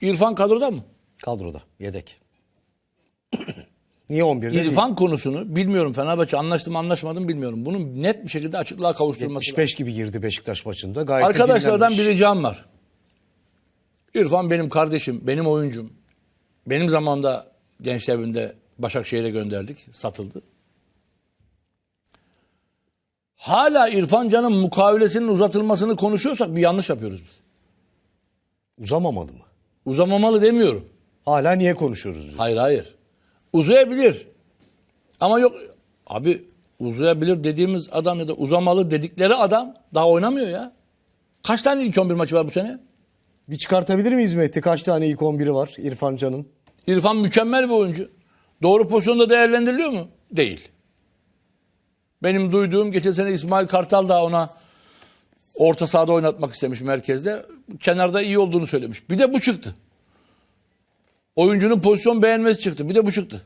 İrfan kadroda mı? Kadroda yedek. Niye 11'de değil? İrfan konusunu bilmiyorum Fenerbahçe anlaştı mı anlaşmadı mı bilmiyorum. Bunun net bir şekilde açıklığa kavuşturması lazım. 75 gibi girdi Beşiktaş maçında. Gayet Arkadaşlardan bir ricam var. İrfan benim kardeşim, benim oyuncum. Benim zamanımda gençler evinde Başakşehir'e gönderdik, satıldı. Hala İrfan Can'ın mukavelesinin uzatılmasını konuşuyorsak bir yanlış yapıyoruz biz. Uzamamalı mı? Uzamamalı demiyorum. Hala niye konuşuyoruz? diyor. Hayır hayır. Uzayabilir. Ama yok abi uzayabilir dediğimiz adam ya da uzamalı dedikleri adam daha oynamıyor ya. Kaç tane ilk 11 maçı var bu sene? Bir çıkartabilir miyiz Mehdi? Kaç tane ilk 11'i var İrfan Can'ın? İrfan mükemmel bir oyuncu. Doğru pozisyonda değerlendiriliyor mu? Değil. Benim duyduğum geçen sene İsmail Kartal da ona orta sahada oynatmak istemiş merkezde. Kenarda iyi olduğunu söylemiş. Bir de bu çıktı. Oyuncunun pozisyon beğenmesi çıktı. Bir de bu çıktı.